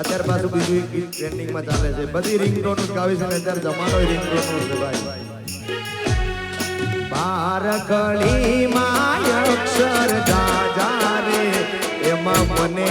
અત્યારે પાછું બીજું એક ગીત ટ્રેન્ડિંગમાં ચાલે છે. બધી રિંગટોન ગાવી છે અત્યારે જમાનો રિંગટોન છે ભાઈ. બાર કળીમાં અક્ષર દાદા રે, એમાં મને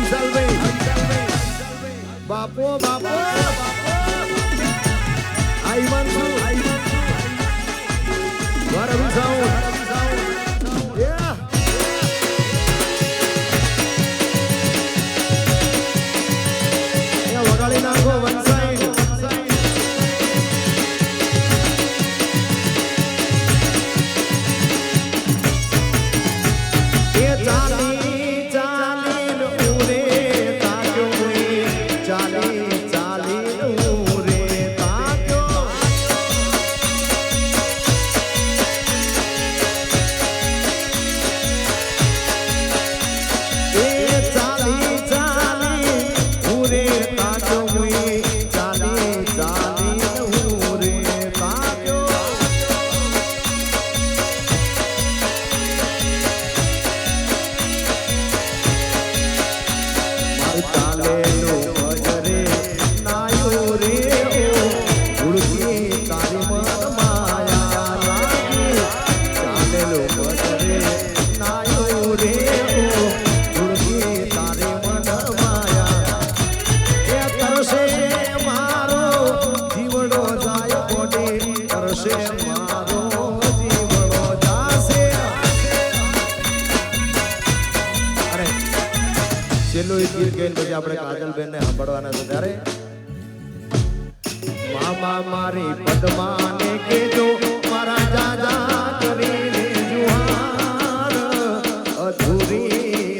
આ વિશાલભાઈ બાપો બાપો આઈવન છું અભી સાઉન્ડ યા અહીંયા વગાડી નાખો વન પછી આપણે કાજલબેનને સાંભળવાના છે ત્યારે? મામા મારી પદ્માને કેજો મારા જાજા કરી જુહાર. અધૂરી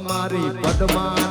અમારી પદમાન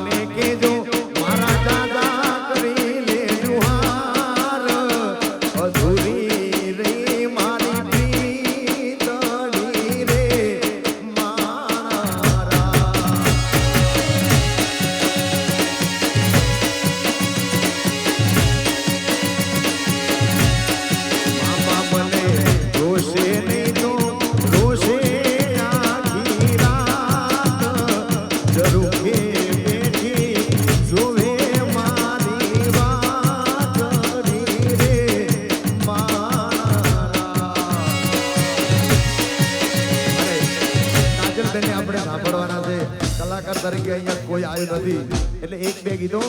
કલાકાર તરીકે અહીંયા કોઈ આવ્યું નથી. એટલે એક, બે ગીતો.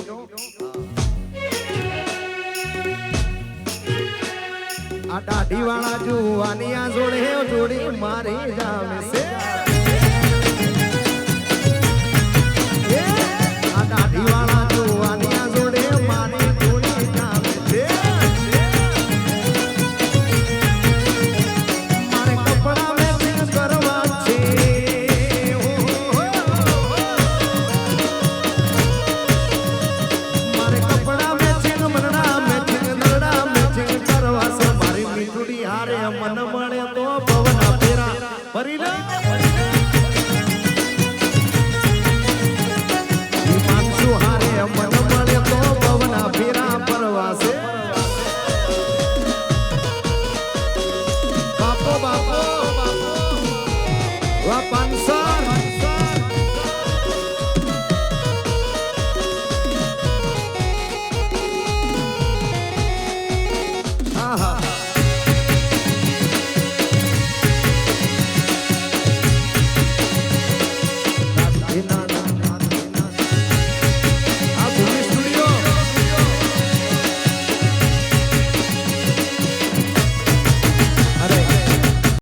આ દાઢી વાળા આ જોડે જોડી મારી જામે Rita.